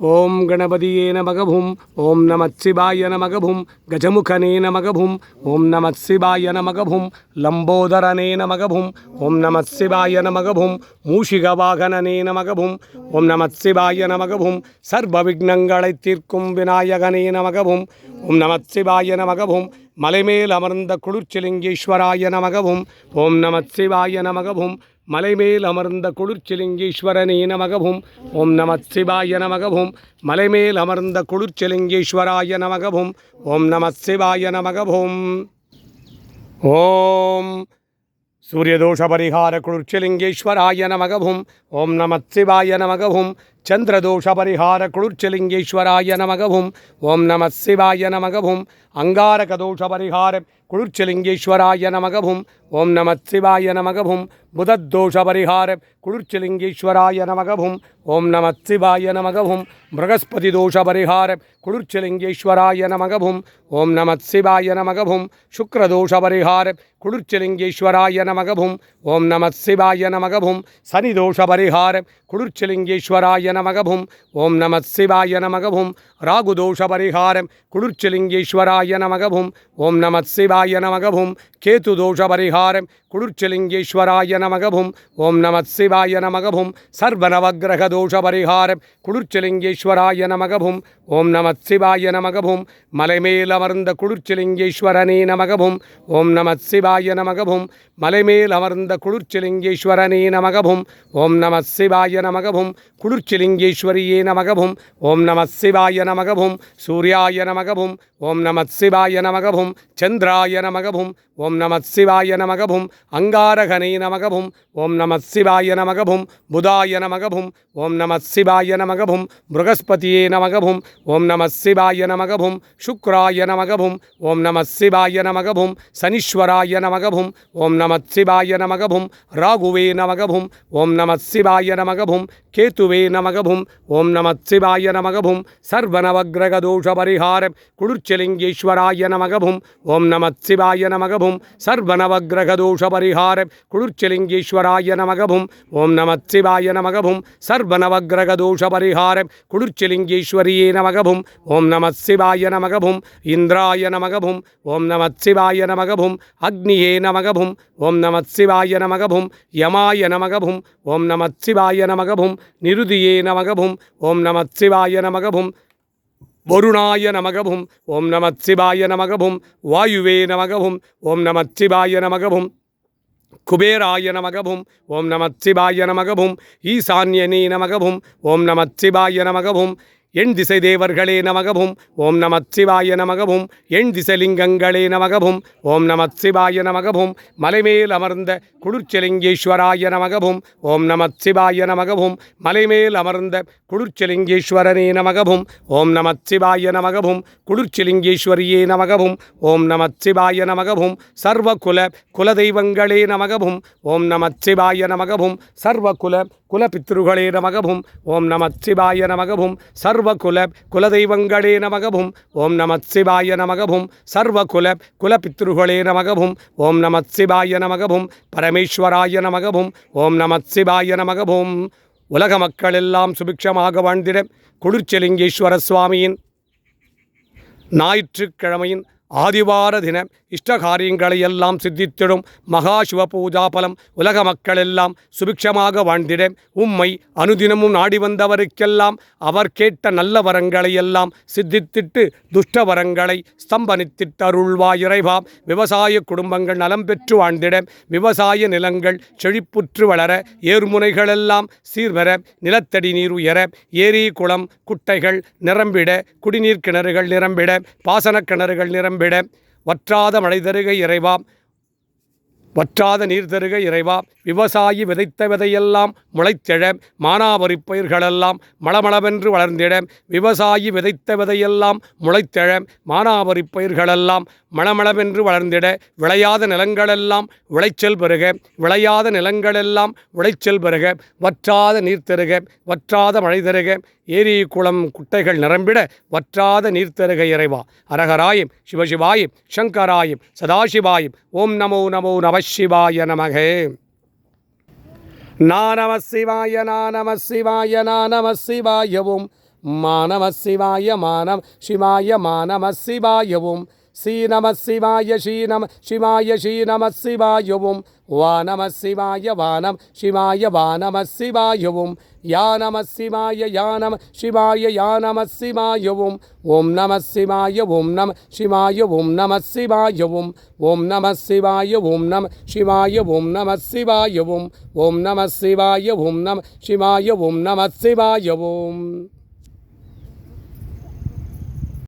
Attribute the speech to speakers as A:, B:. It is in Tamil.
A: ஓம் கணபதியே நமகபும் ஓம் நம நமகபும் கஜமுகனே நமகபும் ஓம் நம நமகபும் லம்போதரனே நமகபும் ஓம் நம நமகபும் நமகவும் மூஷிகவாகனனே நமகவும் ஓம் நம நமகபும் சர்வ விக்னங்களை தீர்க்கும் விநாயகனே நமகபும் ஓம் நம நமகபும் மலைமேல் அமர்ந்த குளிர்ச்சிலிங்கீஸ்வராய நமகவும் ஓம் நம சிவாய நமகவும் மலைமேல் அமர்ந்த குளிர்ச்சிலிங்கீஸ்வரனே நமகவும் ஓம் நம சிவாய நமகவும் மலைமேல் அமர்ந்த குளிர்ச்சிலிங்கீஸ்வராய நமகவும் ஓம் நம சிவாய நமகவும் ஓம் சூரியதோஷ பரிகார குளிர்ச்சிலிங்கேஸ்வராய நமகவும் ஓம் நம சிவாய நமகவும் சந்திரதோஷ பரிகார குளிர்ச்சிலிங்கேஸ்வராய நமகவும் ஓம் நம சிவாய நமகவும் அங்காரக தோஷ குளிர்ச்சிலிங்கேஸ்வராய நமகவும் ஓம் நம சிவாய நமகவும் புதத்தோஷ பரிகார குளிர்ச்சிலிங்கேஸ்வராய நமகவும் ஓம் நம சிவாய நமகவும் மிருகஸ்பதி தோஷ பரிகார குளிர்ச்சிலிங்கேஸ்வராய நமகவும் ஓம் நமத் சிவாய நமகபும் சுக்ரதோஷ பரிகார குளிர்ச்சிலிங்கேஸ்வராய நமகவும் ஓம் நமத் சிவாய நமகபும் சனி தோஷ பரிகார குளிர்ச்சிலிங்கேஸ்வராய ஓம் நமத் சிவாய நமகபும் ராகு தோஷ பரிகார குளிர்ச்சிலிங்கேஸ்வராய ஓம் நமத் சிவாய நமகபும் கேது தோஷ பரிகார குளிர்ச்சிலிங்கேஸ்வராய நமகவும் ஓம் நமத் சிவாய நமகபும் சர்வ நவக்கிரக தோஷ பரிகார குளிர்ச்சிலிங்கேஸ்வராய நமகவும் ஓம் நமத் சிவாய நமகபும் மலைமேல் அமர்ந்த குளிர்ச்சலிங்கேஸ்வரனே நமகபும் ஓம் நமத் சிவாய நமகபும் மலைமேல் அமர்ந்த குளிர்ச்சலிங்கேஸ்வரனே நமகபும் ஓம் நமத் சிவாய நமகபும் குளிர்ச்சலிங்கேஸ்வரியே நமகபும் ஓம் நமத் சிவாய நமகபும் சூர்யாய நமகபும் ஓம் நமத் சிவாய நமகபும் சந்திராய நமகபும் ஓம் நம சிவாய நமகவும் அங்காரகனை நமகபும். ஓம் நம சிவாய நமகவும் புதாய நமகபும். ஓம் நம சிவாய நமகவும் ப்ரகஸ்பதியே நமகவும் ஓம் நம சிவாய நமகவும் சுக்ராய நமகபும். ஓம் நம சிவாய நமகவும் சனீஸ்வராய நமகபும். ஓம் நம சிவாய நமகவும் ராகுவே நமகபும். ஓம் நம சிவாய நமகவும் கேத்துவே நமகபும். ஓம் நம சிவாய நமகவும் சர்வநவகிரக குளிர்ச்சலிங்கேஸ்வராய நமகபும். ஓம் நம சிவாய நமகவும் சர்வநவகிரக தோஷ பரிகார குளிர்ச்சலிங்கேஸ்வராய நமகவும் ஓம் நம சிவாய நமகவும் சர்வநவகிரக தோஷ பரிகார நமகவும் ஓம் நம சிவாய நமகவும் இந்திராய நமகவும் ஓம் நம சிவாய நமகவும் அக்னியே நமகவும் ஓம் நம சிவாய நமகவும் யமாய நமகவும் ஓம் நம சிவாய நமகவும் நிருதியே நமகவும் ஓம் நம சிவாய நமகவும் வருணாய நமகபும் ஓம் நமச்சிவாய நமகபும் வாயுவே நமகபும் ஓம் நமச்சிவாய நமகபும் குபேராய நமகபும் ஓம் நமச்சிவாய நமகபும் ஈசான்யனே நமகபும் ஓம் நமச்சிவாய நமகபும் எண் திசை தேவர்களே நமகவும் ஓம் நம சிவாய நமகவும் எண் திசலிங்கங்களே நமகவும் ஓம் நம சிவாய நமகவும் மலைமேல் அமர்ந்த குளிர்ச்சலிங்கேஸ்வராய நமகவும் ஓம் நம சிவாய நமகவும் மலைமேல் அமர்ந்த குளிர்ச்சலிங்கேஸ்வரனே நமகவும் ஓம் நம சிவாய நமகவும் குளிர்ச்சலிங்கேஸ்வரியே நமகவும் ஓம் நம சிவாய நமகவும் சர்வகுல குலதெய்வங்களே நமகவும் ஓம் நம சிவாய நமகவும் சர்வகுல குலபித்ருகளே நமகபும். ஓம் நமத் சிவாய நமகபும். சர்வ குல குலதெய்வங்களே நமகபும். ஓம் நமத் சிவாய நமகபும். சர்வ குல குலபித்ருகளே நமகபும். ஓம் நமத் சிவாய நமகபும். பரமேஸ்வராய நமகபும். ஓம் நமத் சிவாய நமகபும். உலக மக்கள் எல்லாம் சுபிக்ஷமாக வாழ்ந்திட குளிர்ச்சலிங்கேஸ்வர சுவாமியின் ஞாயிற்றுக்கிழமையின் ஆதிவார தின இஷ்டகாரியங்களை எல்லாம் சித்தித்திடும் மகா சிவ பூஜா பலம் உலக மக்களெல்லாம் சுபிக்ஷமாக வாழ்ந்திட உம்மை அனுதினமும் நாடி வந்தவருக்கெல்லாம் அவர் கேட்ட நல்ல வரங்களையெல்லாம் சித்தித்திட்டு துஷ்ட வரங்களை ஸ்தம்பனித்திட்டு அருள்வாய் இறைவா. விவசாய குடும்பங்கள் நலம் பெற்று வாழ்ந்திட விவசாய நிலங்கள் செழிப்புற்று வளர ஏர்முனைகளெல்லாம் சீர்வர நிலத்தடி நீர் உயர ஏரி குளம் குட்டைகள் நிரம்பிட குடிநீர் கிணறுகள் நிரம்பிட பாசனக் கிணறுகள் நிரம்பிட வற்றாத மழை தருக இறைவாம் வற்றாத நீர் தருக இறைவா. விவசாயி விதைத்த விதையெல்லாம் முளைத்தெழ. மானாவரி பயிர்களெல்லாம் மளமளவென்று வளர்ந்திட. விவசாயி விதைத்த விதையெல்லாம் முளைத்தெழ. மானாவரி பயிர்களெல்லாம் மளமளவென்று வளர்ந்திட. விளையாத நிலங்களெல்லாம் விளைச்சல் பெருக. விளையாத நிலங்களெல்லாம் விளைச்சல் பெருக. வற்றாத நீர் தருக. வற்றாத மழை தருக. ஏரி குளம் குட்டைகள் நிரம்பிட. வற்றாத நீர் தருக இறைவா. அரகராயும் சிவசிவாயும் சங்கராயும் சதாசிவாயும். ஓம் நமோ நமோ நவ சிவாய நமகே. நம சிவாய நா நம சிவாய ஓம் மா நம சிவாய மானம் சிவாய மா நம சிவாய ஓம் ஸ்ரீ நம சிவாய ஸ்ரீ நம சிவாய ஸ்ரீ நம சிவாய ஓம் வா நம சிவாய வானம் சிவாய வா நம சிவாய ஓம் யா நம சிவாய யா நம சிவாய யா நம சிவாய ஓம் ஓம் நம சிவாய ஓம் நம சிவாய ஓம் நம சிவாய ஓம் ஓம் நம சிவாய ஓம் நம சிவாய ஓம் நம சிவாய ஓம் ஓம் நம